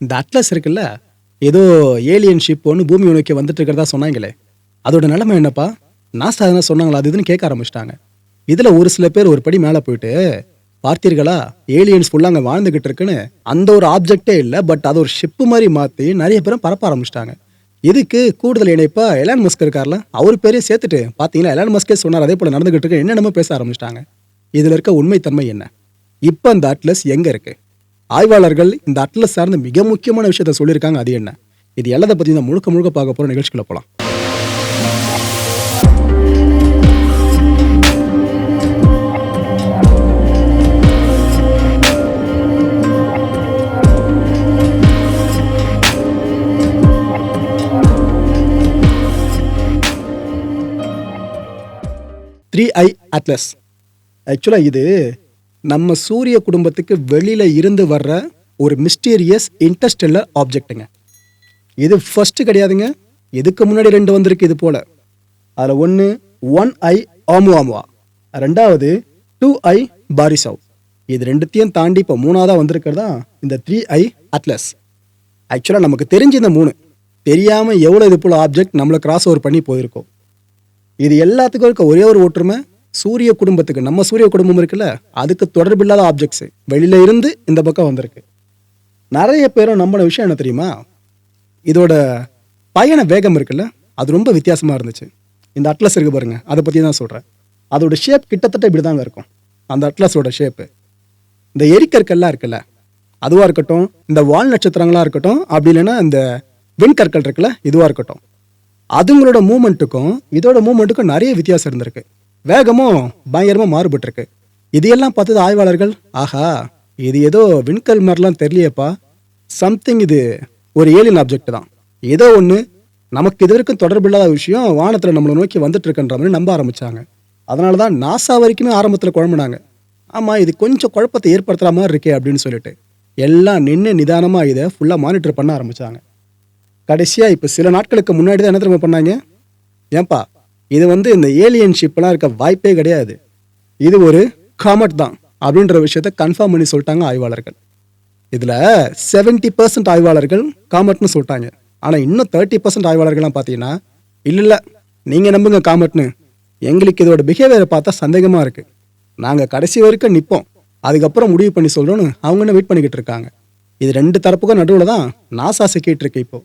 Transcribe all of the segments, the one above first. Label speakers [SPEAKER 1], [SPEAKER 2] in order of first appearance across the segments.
[SPEAKER 1] இந்த அட்லஸ் இருக்குல்ல ஏதோ ஏலியன் ஷிப் ஒன்று பூமி நோக்கி வந்துட்டு இருக்கிறதா சொன்னாங்களே. அதோட நிலைமை என்னப்பா? நாசா எதனா சொன்னாங்களா? அது இதுன்னு கேட்க ஆரம்பிச்சிட்டாங்க. இதில் ஒரு சில பேர் ஒரு படி மேலே போயிட்டு பார்த்தீர்களா? ஏலியன்ஸ் ஃபுல்லாக அங்கே வாழ்ந்துகிட்டு இருக்குன்னு அந்த ஒரு ஆப்ஜெக்டே இல்லை பட் அதை ஒரு ஷிப்பு மாதிரி மாற்றி நிறைய பேரும் பரப்ப ஆரம்பிச்சிட்டாங்க. இதுக்கு கூடுதல் இணைப்பா எலான் மஸ்க் இருக்கார்ல? அவர் பேரையும் சேர்த்துட்டு பார்த்தீங்கன்னா எலான் மஸ்கே சொன்னார் அதே போல் நடந்துகிட்டு இருக்கு என்னென்னமோ பேச ஆரம்பிச்சிட்டாங்க. இதில் இருக்க உண்மைத்தன்மை என்ன? இப்போ அந்த அட்லஸ் எங்கே இருக்குது ஆய்வாளர்கள் இந்த அட்லஸ் சார்ந்த மிக முக்கியமான விஷயத்த சொல்லியிருக்காங்க. அது என்ன? இது எல்லாத்தை பற்றி தான் முழுக்க முழுக்க பார்க்க போகிற நிகழ்ச்சிக்குள்ள போகலாம் த்ரீ ஐ அட்லஸ். ஆக்சுவலாக இது நம்ம சூரிய குடும்பத்துக்கு வெளியில் இருந்து வர்ற ஒரு மிஸ்டீரியஸ் இன்டர்ஸ்டெல்லர் ஆப்ஜெக்ட்டுங்க இது ஃபஸ்ட்டு கிடையாதுங்க. இதுக்கு முன்னாடி ரெண்டு வந்திருக்கு இது போல். அதில் ஒன்று ஒன் ஐ ஆமு ஆமுவா ரெண்டாவது டூ ஐ பாரிசவ் இது ரெண்டுத்தையும் தாண்டி இப்போ மூணாவதாக வந்திருக்கிறதா? இந்த த்ரீ ஐ அட்லஸ் ஆக்சுவலாக நமக்கு தெரிஞ்ச இந்த மூணு. தெரியாமல் எவ்வளோ இது போல் ஆப்ஜெக்ட் நம்மளை கிராஸ் ஓவர் பண்ணி போயிருக்கோம். இது எல்லாத்துக்கும் இருக்க ஒரே ஒரு ஒற்றுமை சூரிய குடும்பத்துக்கு நம்ம சூரிய குடும்பம் இருக்குல்ல அதுக்கு தொடர்பில்லாத ஆப்ஜெக்ட்ஸு வெளியில இருந்து இந்த பக்கம் வந்திருக்கு. நிறைய பேரும் நம்பின விஷயம் என்ன தெரியுமா? இதோட பயண வேகம் இருக்குல்ல அது ரொம்ப வித்தியாசமாக இருந்துச்சு. இந்த அட்லஸ் இருக்கு பாருங்க அதை பற்றி தான் சொல்கிறேன் அதோட ஷேப் கிட்டத்தட்ட இப்படி தாங்க இருக்கும். அந்த அட்லஸோட ஷேப்பு இந்த எரிக்கற்கள்லாம் இருக்குல்ல அதுவாக இருக்கட்டும் இந்த வால் நட்சத்திரங்களா இருக்கட்டும் அப்படி இல்லைன்னா இந்த வெண்கற்கள் இருக்குல்ல இதுவாக இருக்கட்டும். அதுங்களோட மூமெண்ட்டுக்கும் இதோட மூமெண்ட்டுக்கும் நிறைய வித்தியாசம் இருந்திருக்கு. வேகமும் பயங்கரமாக மாறுபட்டிருக்கு. இதையெல்லாம் பார்த்தது ஆய்வாளர்கள் ஆஹா இது ஏதோ விண்கல் மாதிரிலாம் தெரியலையேப்பா. சம்திங் இது ஒரு ஏலியன் ஆப்ஜெக்ட் தான். ஏதோ ஒன்று நமக்கு இது வரைக்கும் தொடர்பில்லாத விஷயம் வானத்தில் நம்மளை நோக்கி வந்துட்டு இருக்குன்ற மாதிரி நம்ப ஆரம்பிச்சாங்க. அதனால தான் நாசா வரைக்குமே ஆரம்பத்தில் குழம்புனாங்க. ஆமாம் இது கொஞ்சம் குழப்பத்தை ஏற்படுத்துகிற மாதிரி இருக்கே அப்படின்னு சொல்லிட்டு எல்லாம் நின்று நிதானமாக இதை ஃபுல்லாக மானிட்டர் பண்ண ஆரம்பித்தாங்க கடைசியாக இப்போ சில நாட்களுக்கு முன்னாடி தான் என்ன திரும்ப பண்ணாங்க? ஏன்பா இது வந்து இந்த ஏலியன் ஷிப்லாம் இருக்க வாய்ப்பே கிடையாது. இது ஒரு காமெட் தான் அப்படின்ற விஷயத்த கன்ஃபார்ம் பண்ணி சொல்லிட்டாங்க ஆய்வாளர்கள். இதில் 70% பர்சன்ட் ஆய்வாளர்கள் காமெட்னு சொல்லிட்டாங்க. ஆனால் இன்னும் தேர்ட்டி பர்சன்ட் ஆய்வாளர்கள்லாம் பார்த்தீங்கன்னா இல்லை இல்லை நீங்கள் நம்புங்க காமெட்னு எங்களுக்கு இதோட பிஹேவியரை பார்த்தா சந்தேகமாக இருக்குது நாங்கள் கடைசி வரைக்கும் நிற்போம் அதுக்கப்புறம் முடிவு பண்ணி சொல்கிறோன்னு அவங்க என்ன வெயிட் பண்ணிக்கிட்டு இருக்காங்க. இது ரெண்டு தரப்புக்கும் நடுவில் தான் நாசா சிக்கிட்டு இருக்கு இப்போ.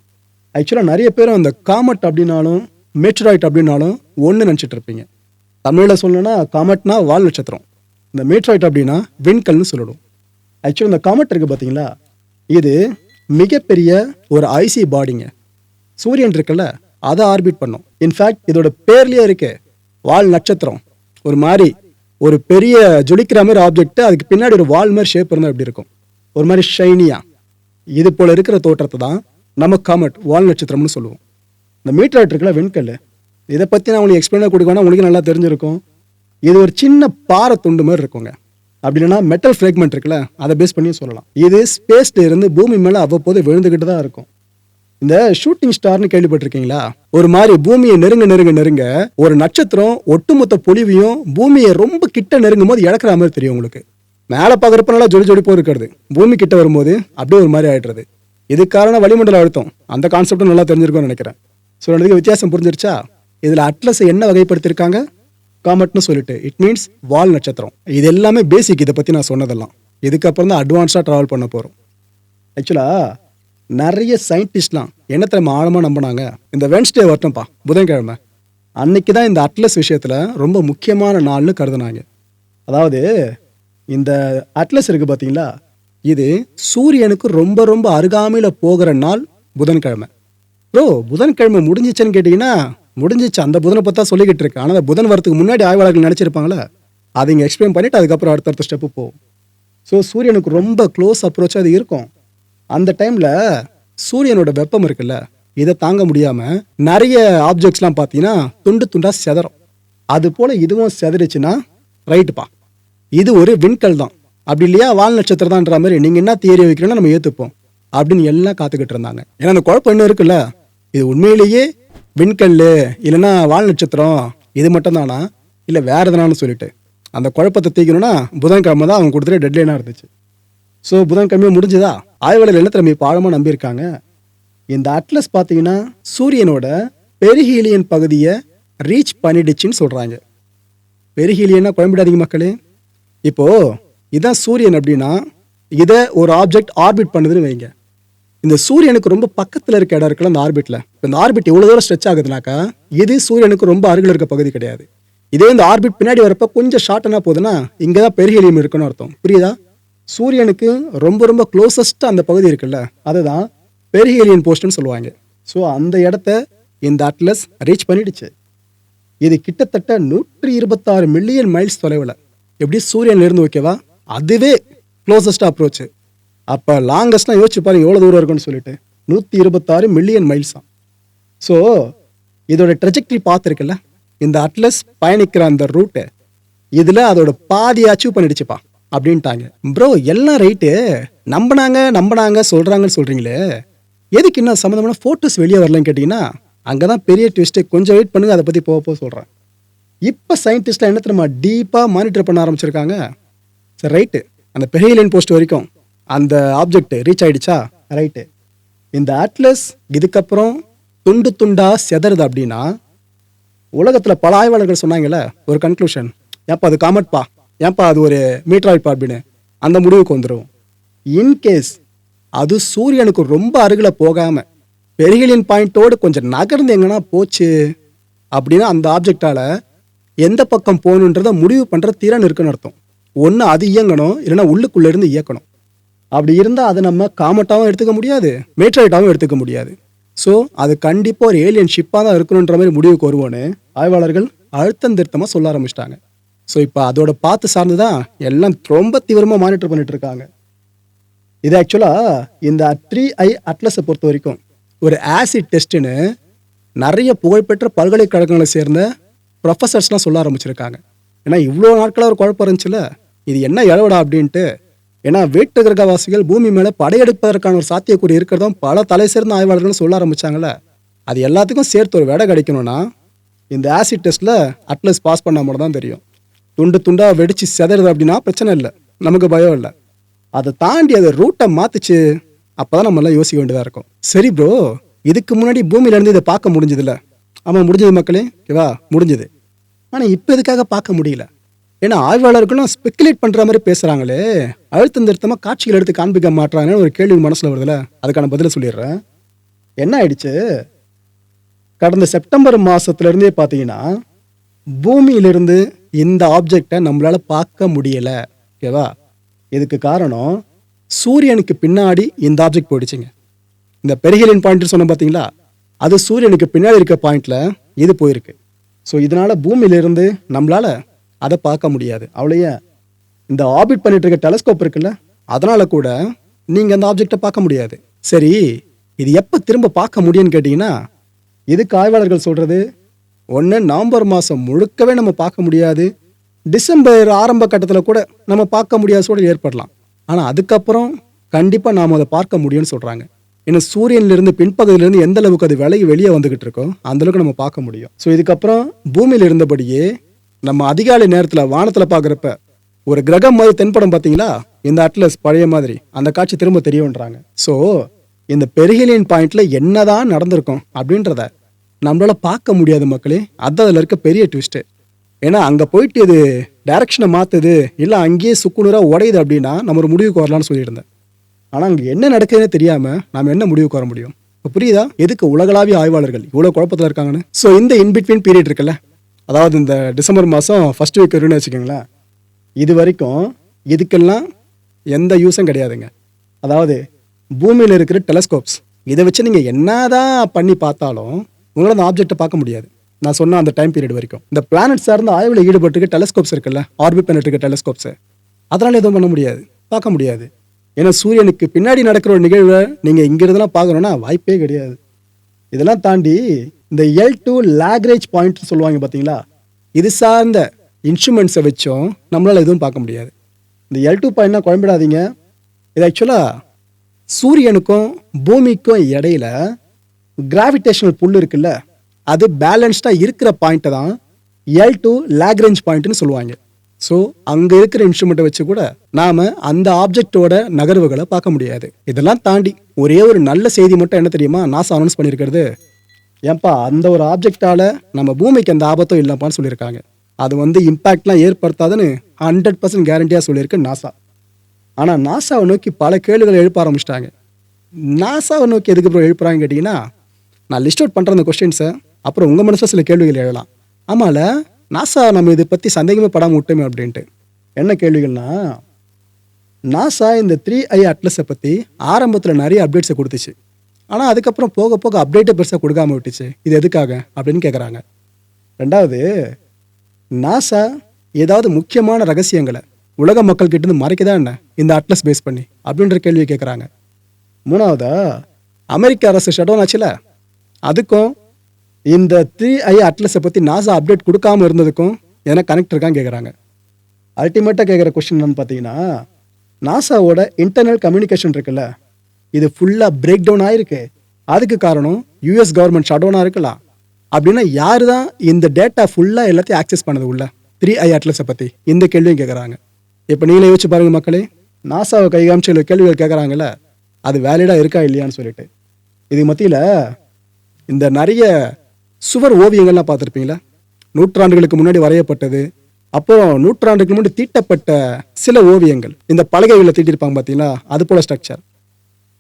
[SPEAKER 1] ஆக்சுவலாக நிறைய பேரும் அந்த காமெட் அப்படின்னாலும் மேட்ராய்ட் அப்படின்னாலும் ஒன்று நினச்சிட்டு இருப்பீங்க. தமிழில் சொல்லணும்னா காமெட்னா வால் நட்சத்திரம். இந்த மேட்ராய்ட் அப்படின்னா விண்கல்னு சொல்லணும். ஆக்சுவலி இந்த காமெட் இருக்குது பார்த்தீங்களா இது மிகப்பெரிய ஒரு ஐசி பாடிங்க சூரியன் இருக்குல்ல அதை ஆர்பிட் பண்ணும். இன்ஃபேக்ட் இதோட பேர்லேயே இருக்கு. வால் நட்சத்திரம். ஒரு மாதிரி ஒரு பெரிய ஜொலிக்கிற மாதிரி ஆப்ஜெக்ட் அதுக்கு பின்னாடி ஒரு வால் மாதிரி ஷேப் இருந்தால் எப்படி இருக்கும்? ஒரு மாதிரி ஷைனியாக இது போல் இருக்கிற தோற்றத்தை தான் நம்ம காமெட் வால் நட்சத்திரம்னு சொல்லுவோம். இந்த மீட்டர் இருக்குல்ல வெண்கல். இதை பற்றி நான் உங்களுக்கு எக்ஸ்பிளைனாக கொடுக்கணும் உங்களுக்கு நல்லா தெரிஞ்சிருக்கும். இது ஒரு சின்ன பாறை துண்டு மாதிரி இருக்குங்க. அப்படி இல்லைன்னா மெட்டல் ஃப்ரேக்மெண்ட் இருக்குல்ல அதை பேஸ் பண்ணி சொல்லலாம். இது ஸ்பேஸ்ல இருந்து பூமி மேலே அவ்வப்போது விழுந்துக்கிட்டு தான் இருக்கும். இந்த ஷூட்டிங் ஸ்டார்னு கேள்விப்பட்டிருக்கீங்களா? ஒரு மாதிரி பூமியை நெருங்க நெருங்க நெருங்க ஒரு நட்சத்திரம் ஒட்டுமொத்த பொலிவையும் பூமியை ரொம்ப கிட்ட நெருங்கும் போது இழக்கிற மாதிரி தெரியும் உங்களுக்கு. மேலே பார்க்குறப்ப நல்லா ஜொலி ஜொலிப்போ இருக்கிறது. பூமி கிட்ட வரும்போது அப்படியே ஒரு மாதிரி ஆயிடுறது. இதுக்கு காரணம் வளிமண்டல அழுத்தம். அந்த கான்செப்டும் நல்லா தெரிஞ்சிருக்கும்னு நினைக்கிறேன். ஸோ ரெண்டுக்கு வித்தியாசம் புரிஞ்சிருச்சா? இதில் அட்லஸ் என்ன வகைப்படுத்தியிருக்காங்க காமெட்னு சொல்லிட்டு. இட் மீன்ஸ் வால் நட்சத்திரம். இது எல்லாமே பேசிக் இதை பற்றி நான் சொன்னதெல்லாம். இதுக்கப்புறம் தான் அட்வான்ஸாக ட்ராவல் பண்ண போகிறோம் ஆக்சுவலாக நிறைய சயின்டிஸ்ட்லாம் என்ன தெரியுமா ஆழமாக நம்பினாங்க? இந்த வென்ஸ்டே வரட்டும்ப்பா புதன்கிழமை. அன்னைக்கு தான் இந்த அட்லஸ் விஷயத்தில் ரொம்ப முக்கியமான நாள்னு கருதுனாங்க. அதாவது இந்த அட்லஸ் இருக்குது பார்த்தீங்களா இது சூரியனுக்கு ரொம்ப ரொம்ப அருகாமையில் போகிற நாள் புதன்கிழமை. ப்ரோ புதன்கிழமை முடிஞ்சிச்சுன்னு கேட்டிங்கன்னா முடிஞ்சிச்சு. அந்த புதனை பற்றி தான் சொல்லிக்கிட்டு இருக்கேன். ஆனால் அந்த புதன் வரதுக்கு முன்னாடி ஆய்வாளர்கள் நினச்சிருப்பாங்களே அதை இங்கே எக்ஸ்பிளைன் பண்ணிவிட்டு அதுக்கப்புறம் அடுத்தடுத்த ஸ்டெப்பு போகும் ஸோ சூரியனுக்கு ரொம்ப க்ளோஸ் அப்ரோச்சாக அது இருக்கும். அந்த டைமில் சூரியனோட வெப்பம் இருக்குல்ல? இதை தாங்க முடியாமல் நிறைய ஆப்ஜெக்ட்ஸ்லாம் பார்த்தீங்கன்னா துண்டு துண்டாக செதறும். அது போல் இதுவும் செதறிச்சுன்னா ரைட்டுப்பா இது ஒரு விண்கல் தான். அப்படி இல்லையா? வால் நட்சத்திரம் தான்ற மாதிரி. நீங்கள் என்ன தியரி வைக்கிறோன்னா நம்ம ஏற்றுப்போம் அப்படின்னு எல்லாம் காத்துக்கிட்டு இருந்தாங்க. ஏன்னா அந்த குழப்பம் இன்னும் இருக்குல்ல? இது உண்மையிலேயே விண்கல் இல்லைன்னா வால் நட்சத்திரம் இது மட்டும் தானா இல்லை வேறு எதனாலும் சொல்லிட்டு. அந்த குழப்பத்தை தீக்கணும்னா புதன்கிழமை தான் அவங்க கொடுத்துட்டு டெட்லைனாக இருந்துச்சு. ஸோ புதன்கிழமை முடிஞ்சுதா? ஆய்வாளர் என்ன திறமை ஆழமாக நம்பியிருக்காங்க? இந்த அட்லஸ் பார்த்தீங்கன்னா சூரியனோட பெருஹீலியன் பகுதியை ரீச் பண்ணிடுச்சுன்னு சொல்கிறாங்க பெருஹீலியன்னா குழம்பிடாதீங்க மக்களே. இப்போ இதான் சூரியன் அப்படின்னா இதை ஒரு ஆப்ஜெக்ட் ஆர்பிட் பண்ணுதுன்னு வைங்க. இந்த சூரியனுக்கு ரொம்ப பக்கத்தில் இருக்க இடம் இருக்குல்ல அந்த ஆர்பிட்ல இந்த ஆர்பிட் எவ்வளோ தூரம் ஸ்ட்ரெச் ஆகுதுனாக்கா இது சூரியனுக்கு ரொம்ப அருகில் இருக்க பகுதி கிடையாது. இதே இந்த ஆர்பிட் பின்னாடி வரப்போ கொஞ்சம் ஷார்ட்னா போகுதுன்னா இங்கே தான் பெருஹீலியம் இருக்குன்னு அர்த்தம். புரியுதா? சூரியனுக்கு ரொம்ப ரொம்ப க்ளோசஸ்ட்டாக அந்த பகுதி இருக்குல்ல அதுதான் பெருஹீலியன் போஸ்ட்னு சொல்லுவாங்க. ஸோ அந்த இடத்த இந்த அட்லஸ் ரீச் பண்ணிடுச்சு. இது கிட்டத்தட்ட நூற்றி இருபத்தாறு மில்லியன் மைல்ஸ் தொலைவில். எப்படி சூரியன்லேருந்து ஓகேவா அதுவே க்ளோசஸ்ட் அப்ரோச் அப்போ லாங்கஸ்ட்னா யோசிச்சு பாருங்க எவ்வளோ தூரம் இருக்குன்னு சொல்லிட்டு. நூற்றி இருபத்தாறு மில்லியன் மைல்ஸ் ஸோ இதோட ட்ரெஜெக்டரி பார்த்துருக்குல்ல? இந்த அட்லஸ் பயணிக்கிற அந்த ரூட்டு இதில் அதோட பாதியை அச்சீவ் பண்ணிடுச்சுப்பா அப்படின்ட்டாங்க. ப்ரோ எல்லாம் ரைட்டு நம்பினாங்க நம்பினாங்க சொல்கிறாங்கன்னு சொல்கிறீங்களே எதுக்கு என்ன சம்மந்தமான ஃபோட்டோஸ் வெளியே வரலன்னு கேட்டிங்கன்னா அங்கே தான் பெரிய ட்விஸ்ட்டு கொஞ்சம் வெயிட் பண்ணுங்க அதை பற்றி போக போக சொல்கிறேன் இப்போ சயின்டிஸ்ட்லாம் என்ன தெரியுமா டீப்பாக மானிட்டர் பண்ண ஆரம்பிச்சிருக்காங்க. சரி ரைட்டு அந்த பெரியலியன் போஸ்ட் வரைக்கும். அந்த ஆப்ஜெக்ட் ரீச் ஆயிடுச்சா? ரைட்டு இந்த அட்லஸ் இதுக்கப்புறம் துண்டு துண்டா செதறுது அப்படின்னா உலகத்தில் பல ஆய்வாளர்கள் சொன்னாங்கல்ல ஒரு கன்க்ளூஷன் ஏப்பா அது காமெட்பா ஏப்பா அது ஒரு மீட்டராய்ப்பா அப்படின்னு. அந்த முடிவுக்கு வந்துடும் இன்கேஸ் அது சூரியனுக்கு ரொம்ப அருகில் போகாமல் பெரிகளின் பாயிண்ட்டோடு கொஞ்சம் நகர்ந்து எங்கன்னா போச்சு அப்படின்னா அந்த ஆப்ஜெக்டால் எந்த பக்கம் போகணுன்றத முடிவு பண்ணுற திறன் இருக்குன்னு அர்த்தம். ஒன்று அது இயங்கணும் இல்லைன்னா உள்ளுக்குள்ளேருந்து இயக்கணும். அப்படி இருந்தால் அதை நம்ம காமெட்டாவும் எடுத்துக்க முடியாது மேட்ரைட்டாகவும் எடுத்துக்க முடியாது. ஸோ அது கண்டிப்பாக ஒரு ஏலியன் ஷிப்பாக தான் இருக்கணுன்ற மாதிரி முடிவுக்கு வருவோன்னு ஆய்வாளர்கள் அழுத்தம் திருத்தமாக சொல்ல ஆரம்பிச்சிட்டாங்க. ஸோ இப்போ அதோட பார்த்து சார்ந்து தான் எல்லாம் ரொம்ப தீவிரமாக மானிட்டர் பண்ணிட்டு இருக்காங்க. இது ஆக்சுவலாக இந்த த்ரீ ஐ அட்லஸை பொறுத்த வரைக்கும் ஒரு ஆசிட் டெஸ்ட்டுன்னு நிறைய புகழ்பெற்ற பல்கலைக்கழகங்களை சேர்ந்த ப்ரொஃபஸர்ஸ்லாம் சொல்ல ஆரம்பிச்சிருக்காங்க. ஏன்னா இவ்வளோ நாட்களாக ஒரு குழப்பம் இருந்துச்சுல இது என்ன இழவடா அப்படின்ட்டு ஏன்னா வேட்டு கிரகவாசிகள் பூமி மேலே படையெடுப்பதற்கான ஒரு சாத்தியக்கூறு இருக்கிறதும் பல தலை சேர்ந்த ஆய்வாளர்களும் சொல்ல ஆரம்பிச்சாங்கல்ல. அது எல்லாத்துக்கும் சேர்த்து ஒரு விடை கிடைக்கணும்னா இந்த ஆசிட் டெஸ்ட்டில் அட்லஸ் பாஸ் பண்ணால் மட்டும் தான் தெரியும். துண்டு துண்டா வெடிச்சு செதறது அப்படின்னா பிரச்சனை இல்லை. நமக்கு பயம் இல்லை. அதை தாண்டி அதை ரூட்டை மாத்துச்சு அப்பதான் நம்ம எல்லாம் யோசிக்க வேண்டியதா இருக்கும். சரி ப்ரோ இதுக்கு முன்னாடி பூமியில இருந்து இதை பார்க்க முடிஞ்சதுல ஆமா முடிஞ்சது மக்களே. ஓகேவா முடிஞ்சது. ஆனா இப்போ இதுக்காக பார்க்க முடியல? ஏன்னா ஆய்வாளர்களும் ஸ்பெக்குலேட் பண்ற மாதிரி பேசுறாங்களே. அழுத்தம் திருத்தமா காட்சிகள் எடுத்து காண்பிக்க மாட்டாங்கன்னு ஒரு கேள்வி மனசுல வருதுல. அதுக்கான பதில சொல்லிடுறேன். என்ன ஆயிடுச்சு? கடந்த செப்டம்பர் மாசத்துல இருந்தே பார்த்தீங்கன்னா பூமியிலிருந்து இந்த ஆப்ஜெக்டை நம்மளால பார்க்க முடியல. ஓகேவா இதுக்கு காரணம் சூரியனுக்கு பின்னாடி இந்த ஆப்ஜெக்ட் போயிடுச்சுங்க. இந்த பெரிகலின் பாயிண்ட் சொன்னோம் பார்த்தீங்களா அது சூரியனுக்கு பின்னாடி இருக்க பாயிண்ட்ல இது போயிருக்கு. ஸோ இதனால பூமியிலிருந்து நம்மளால அதை பார்க்க முடியாது. அவ்வளோயே இந்த ஆபிட் பண்ணிட்டு இருக்க டெலஸ்கோப் இருக்குல்ல அதனால கூட நீங்க அந்த ஆப்ஜெக்டை பார்க்க முடியாது. சரி இது எப்போ திரும்ப பார்க்க முடியும்னு கேட்டிங்கன்னா இதுக்கு ஆய்வாளர்கள் சொல்றது? ஒன்று நவம்பர் மாதம் முழுக்கவே நம்ம பார்க்க முடியாது. டிசம்பர் ஆரம்ப கட்டத்தில் கூட நம்ம பார்க்க முடியாத சூழல் ஏற்படலாம். ஆனால் அதுக்கப்புறம் கண்டிப்பாக நாம் அதை பார்க்க முடியும்னு சொல்கிறாங்க ஏன்னா சூரியன்லேருந்து பின்பகுதியிலேருந்து எந்த அளவுக்கு அது விலகி வெளியே வந்துகிட்டு இருக்கோ அந்தளவுக்கு நம்ம பார்க்க முடியும். ஸோ இதுக்கப்புறம் பூமியில் இருந்தபடியே நம்ம அதிகாலை நேரத்தில் வானத்தில் பார்க்குறப்ப ஒரு கிரகம் மாதிரி தென்படம் பார்த்தீங்களா இந்த அட்லஸ் பழைய மாதிரி. அந்த காட்சி திரும்ப தெரியுன்றாங்க ஸோ இந்த பெருகிலியன் பாயிண்ட்ல என்னதான் நடந்திருக்கும் அப்படின்றத நம்மளால பார்க்க முடியாது மக்களே. அது அதில் இருக்க பெரிய ட்விஸ்ட்டு ஏன்னா அங்கே போயிட்டு இது டைரக்ஷனை மாற்றுது இல்லை அங்கேயே சுக்குநூறாக உடையுது அப்படின்னா நம்ம ஒரு முடிவுக்கு வரலாம்னு சொல்லியிருந்தேன். ஆனால் அங்கே என்ன நடக்குதுன்னு தெரியாமல் நாம் என்ன முடிவுக்கு வர முடியும்? இப்போ புரியுதா? எதுக்கு உலகளாவிய ஆய்வாளர்கள் இவ்வளோ குழப்பத்தில் இருக்காங்கன்னு? ஸோ இந்த இன்பிட்வீன் பீரியட் இருக்குல்ல? அதாவது இந்த டிசம்பர் மாதம் ஃபஸ்ட் வீக் வரும்னு வச்சுக்கோங்களேன் இது வரைக்கும் இதுக்கெல்லாம் எந்த யூஸும் கிடையாதுங்க. அதாவது பூமியில் இருக்கிற டெலஸ்கோப்ஸ் இதை வச்சு நீங்கள் என்னதான் பண்ணி பார்த்தாலும் உங்களால் அந்த ஆப்ஜெக்டை பார்க்க முடியாது. நான் சொன்ன அந்த டைம் பீரியட் வரைக்கும். இந்த பிளானட் சார்ந்த ஆய்வில் ஈடுபட்டிருக்க டெலஸ்கோப்ஸ் இருக்குல்ல ஆர்பிட் பண்ணிட்டு இருக்க டெலஸ்கோப்ஸு அதனால் எதுவும் பண்ண முடியாது பார்க்க முடியாது. ஏன்னா சூரியனுக்கு பின்னாடி நடக்கிற ஒரு நிகழ்வை நீங்கள் இங்கிருந்தெல்லாம் பார்க்கணுன்னா வாய்ப்பே கிடையாது. இதெல்லாம் தாண்டி இந்த எல் டூ லேக்ரேஜ் பாயிண்ட் சொல்லுவாங்க பார்த்தீங்களா? இது சார்ந்த இன்ஸ்ட்ருமெண்ட்ஸை வச்சும் நம்மளால் எதுவும் பார்க்க முடியாது. இந்த எல் டூ பாயிண்ட்னா குழம்பிடாதீங்க. இது ஆக்சுவலாக சூரியனுக்கும் பூமிக்கும் இடையில கிராவிடேஷனல் புல் இருக்குல்ல அது பேலன்ஸ்டாக இருக்கிற பாயிண்ட்டை தான் எல் டூ லேக்ரேஞ்ச் பாயிண்ட்னு சொல்லுவாங்க. ஸோ அங்கே இருக்கிற இன்ஸ்ட்ருமெண்ட்டை வச்சு கூட நாம் அந்த ஆப்ஜெக்டோட நகர்வுகளை பார்க்க முடியாது. இதெல்லாம் தாண்டி ஒரே ஒரு நல்ல செய்தி மட்டும் என்ன தெரியுமா? நாசா அனௌன்ஸ் பண்ணியிருக்கிறது ஏன்பா அந்த ஒரு ஆப்ஜெக்டால நம்ம பூமிக்கு அந்த ஆபத்தும் இல்லைப்பான்னு சொல்லியிருக்காங்க. அது வந்து இம்பேக்ட்லாம் ஏற்படுத்தாதுன்னு ஹண்ட்ரட் பர்சன்ட் கேரண்டியாக சொல்லியிருக்கு நாசா ஆனால் நாசாவை நோக்கி பல கேள்விகள் எழுப்ப ஆரம்பிச்சிட்டாங்க. நாசாவை நோக்கி எதுக்கு அப்புறம் எழுப்புறாங்க கேட்டிங்கன்னா நான் லிஸ்ட் அவுட் பண்ணுற அந்த கொஸ்டின்ஸை அப்புறம் உங்கள் மனசில் சில கேள்விகள் எழலாம் ஆமால நாசா நம்ம இதை பற்றி சந்தேகமே படாமல் விட்டோமே அப்படின்ட்டு. என்ன கேள்விகள்னா நாசா இந்த த்ரீ ஐ அட்லஸை பற்றி ஆரம்பத்தில் நிறைய அப்டேட்ஸை கொடுத்துச்சு. ஆனால் அதுக்கப்புறம் போக போக அப்டேட்டை பெருசாக கொடுக்காம விட்டுச்சு. இது எதுக்காக? அப்படின்னு கேட்குறாங்க ரெண்டாவது நாசா ஏதாவது முக்கியமான ரகசியங்களை உலக மக்கள்கிட்டேருந்து மறைக்குதா என்ன? இந்த அட்லஸ் பேஸ் பண்ணி அப்படின்ற கேள்வியை கேட்குறாங்க மூணாவதா அமெரிக்க அரசு ஷடோன் ஆச்சுல? அதுக்கும் இந்த த்ரீ ஐ அட்லஸை பற்றி நாசா அப்டேட் கொடுக்காம இருந்ததுக்கும் எதனா கனெக்ட் இருக்கான்னு கேட்குறாங்க அல்டிமேட்டாக கேட்குற கொஸ்டின் என்னன்னு பார்த்தீங்கன்னா நாசாவோட இன்டர்னல் கம்யூனிகேஷன் இருக்குல்ல? இது ஃபுல்லாக பிரேக் டவுன் ஆயிருக்கு. அதுக்கு காரணம் யூஎஸ் கவர்மெண்ட் ஷட் டவுனாக இருக்கலாம். அப்படின்னா யார் தான் இந்த டேட்டா ஃபுல்லாக எல்லாத்தையும் ஆக்சஸ் பண்ணது உள்ள? த்ரீ ஐ அட்லஸை பற்றி இந்த கேள்வியும் கேட்குறாங்க இப்போ நீங்களே யோசிச்சு பாருங்க மக்களே. நாசாவை கை காமிச்சு கேள்விகள் கேட்குறாங்கல்ல அது வேலிடாக இருக்கா இல்லையான்னு சொல்லிட்டு. இது மத்தியில் இந்த நிறைய சுவர் ஓவியங்கள்லாம் பார்த்துருப்பீங்களா? நூற்றாண்டுகளுக்கு முன்னாடி வரையப்பட்டது. அப்புறம் நூற்றாண்டுக்கு முன்னாடி தீட்டப்பட்ட சில ஓவியங்கள். இந்த பலகைகளில் தீட்டிருப்பாங்க பார்த்தீங்களா அது போல ஸ்ட்ரக்சர்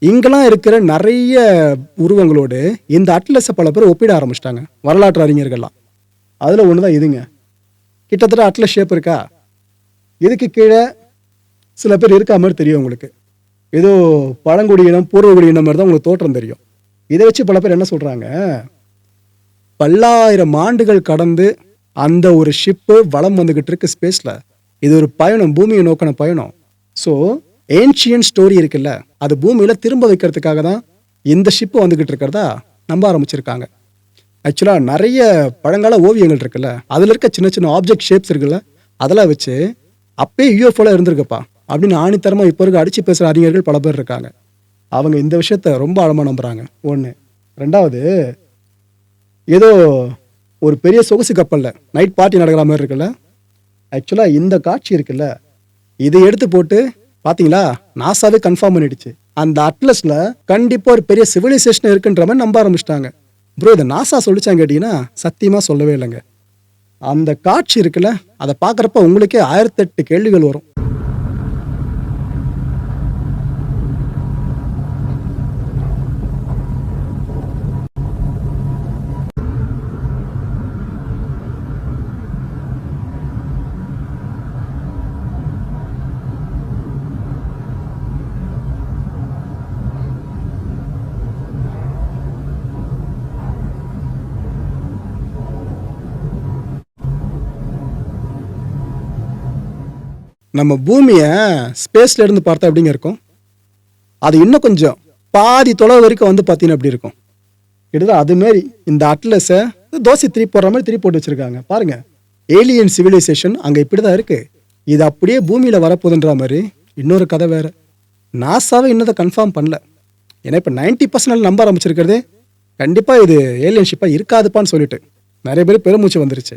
[SPEAKER 1] இங்கெல்லாம் இருக்கிற நிறைய உருவங்களோடு இந்த அட்லஸை பல பேர் ஒப்பிட ஆரம்பிச்சிட்டாங்க. வரலாற்று அறிஞர்கள்லாம். அதில் ஒன்று தான் இதுங்க. கிட்டத்தட்ட அட்லஸ் ஷேப் இருக்கா? இதுக்கு கீழே சில பேர் இருக்கா மாதிரி தெரியும் உங்களுக்கு. ஏதோ பழங்குடியினம் பூர்வகுடியினம் மாதிரி தான் உங்களுக்கு தோற்றம் தெரியும். இதை வச்சு பல பேர் என்ன சொல்கிறாங்க பல்லாயிரம் ஆண்டுகள் கடந்து அந்த ஒரு ஷிப்பு வளம் வந்துக்கிட்டு இருக்கு ஸ்பேஸில் இது ஒரு பயணம் பூமியை நோக்கின பயணம். ஸோ ஏன்ஷியன் ஸ்டோரி இருக்குல்ல அது பூமியில் திரும்ப வைக்கிறதுக்காக தான் இந்த ஷிப்பு வந்துக்கிட்டு இருக்கிறதா நம்ப ஆரம்பிச்சிருக்காங்க. ஆக்சுவலாக நிறைய பழங்கால ஓவியங்கள் இருக்குல்ல அதில் இருக்க சின்ன சின்ன ஆப்ஜெக்ட் ஷேப்ஸ் இருக்குல்ல அதெல்லாம் வச்சு அப்பயே யூஎஃப்ஓல இருந்திருக்குப்பா அப்படின்னு ஆணித்தரமாக இப்போ இருக்க அடித்து பேசுகிற அறிஞர்கள் பல பேர் இருக்காங்க. அவங்க இந்த விஷயத்த ரொம்ப ஆழமாக நம்புகிறாங்க ஒன்று ரெண்டாவது ஏதோ ஒரு பெரிய சொகுசு கப்பலில் நைட் பார்ட்டி நடக்கிற மாதிரி இருக்குல்ல ஆக்சுவலாக இந்த காட்சி இருக்குல்ல இதை எடுத்து போட்டு பார்த்தீங்களா நாசாவே கன்ஃபார்ம் பண்ணிடுச்சு. அந்த அட்லஸ்ல கண்டிப்பாக ஒரு பெரிய சிவிலைசேஷன் இருக்குன்ற மாதிரி நம்ப ஆரம்பிச்சிட்டாங்க. ப்ரோ இதை நாசா சொல்லிச்சாங்க கேட்டிங்கன்னா சத்தியமாக சொல்லவே இல்லைங்க. அந்த காட்சி இருக்குல்ல அதை பார்க்குறப்ப உங்களுக்கே ஆயிரத்தெட்டு கேள்விகள் வரும். நம்ம பூமியை ஸ்பேஸ்ல இருந்து பார்த்தா எப்படிங்க இருக்கும்? அது இன்னும் கொஞ்சம் பாதி தொலைவு வரைக்கும் வந்து பார்த்தீங்கன்னா எப்படி இருக்கும்? கிட்டத்தட்ட அது மாரி இந்த அட்லஸை தோசை திருப்பி போடுற மாதிரி திருப்பி போட்டு வச்சிருக்காங்க. பாருங்க. ஏலியன் சிவிலைசேஷன் அங்கே இப்படி தான் இருக்கு. இது அப்படியே பூமியில் வரப்போகுதுன்ற மாதிரி இன்னொரு கதை வேற. நாசாவே இன்னதை கன்ஃபார்ம் பண்ணல. ஏன்னா இப்போ நைன்டி பர்சன்ட் நம்ப ஆரம்பிச்சிருக்கிறது. கண்டிப்பாக இது ஏலியன்ஷிப்பாக இருக்காதுப்பான்னு சொல்லிட்டு. நிறைய பேர் பெருமூச்சு வந்துருச்சு.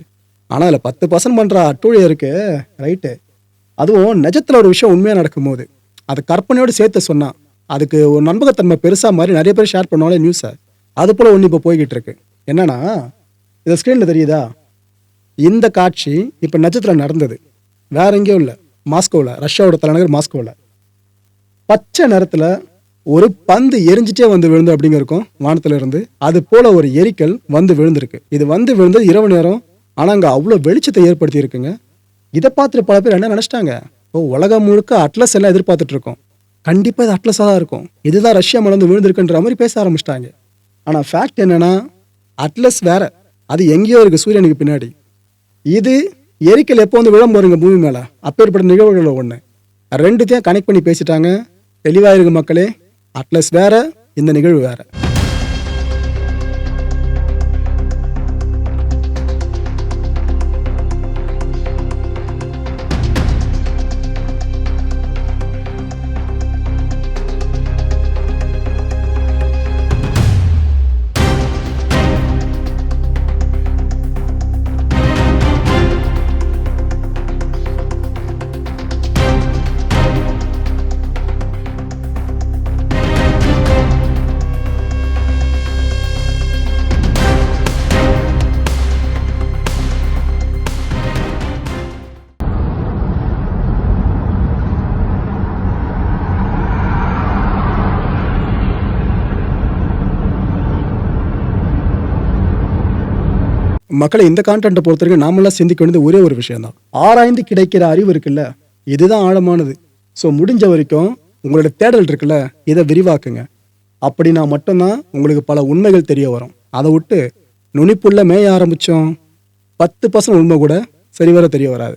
[SPEAKER 1] ஆனால் அதில் பத்து பர்சன்ட் பண்ணுற அட்டூழியம் இருக்குது ரைட்டு அதுவும் நிஜத்தில் ஒரு விஷயம் உண்மையாக நடக்கும்போது. அது கற்பனையோடு சேர்த்து சொன்னால் அதுக்கு ஒரு நம்பகத்தன்மை பெருசாக மாதிரி நிறைய பேர் ஷேர் பண்ணுவாங்களே நியூஸை அது போல் ஒன்று இப்போ போய்கிட்டு இருக்கு. என்னன்னா இது ஸ்க்ரீனில் தெரியுதா? இந்த காட்சி இப்போ நிஜத்தில் நடந்தது. வேற எங்கேயும் இல்லை. மாஸ்கோவில் ரஷ்யாவோட தலைநகர் மாஸ்கோவில் பச்சை நிறத்தில் ஒரு பந்து எரிஞ்சிட்டே வந்து விழுந்து அப்படிங்க இருக்கும் வானத்துல இருந்து. அது போல ஒரு எரிக்கல் வந்து விழுந்திருக்கு. இது வந்து விழுந்தது இரவு நேரம். ஆனால் அங்கே அவ்வளோ வெளிச்சத்தை ஏற்படுத்தி இருக்குங்க இதை பார்த்துட்டு பல பேர் என்ன நினச்சிட்டாங்க? ஓ உலகம் முழுக்க அட்லஸ் எல்லாம் எதிர்பார்த்துட்டு இருக்கோம். கண்டிப்பாக இது அட்லஸாக தான் இருக்கும். இதுதான் ரஷ்யா மலர்ந்து விழுந்திருக்குன்ற மாதிரி பேச ஆரம்பிச்சிட்டாங்க. ஆனால் ஃபேக்ட் என்னென்னா அட்லஸ் வேற. அது எங்கேயோ இருக்குது சூரியனுக்கு பின்னாடி. இது எரிக்கல் எப்போ வந்து விழம் போறீங்க பூமி மேலே. அப்பேற்பட்ட நிகழ்வுகளில் ஒன்று ரெண்டுத்தையும் கனெக்ட் பண்ணி பேசிட்டாங்க. தெளிவாயிருங்க மக்களே அட்லஸ் வேற இந்த நிகழ்வு வேறு. மக்களை இந்த கான்டென்ட்டை பொறுத்த வரைக்கும் நாமெல்லாம் சிந்திக்க வேண்டியது ஒரே ஒரு விஷயம் தான் ஆராய்ந்து கிடைக்கிற அறிவு இருக்குல்ல இதுதான் ஆழமானது. ஸோ முடிஞ்ச வரைக்கும் உங்களோட தேடல் இருக்குல்ல இதை விரிவாக்குங்க. அப்படின்னா மட்டும்தான் உங்களுக்கு பல உண்மைகள் தெரிய வரும். அதை விட்டு நுனிப்புள்ள மேய ஆரம்பித்தோம் பத்து பர்சன்ட் உண்மை கூட சரிவர தெரிய வராது.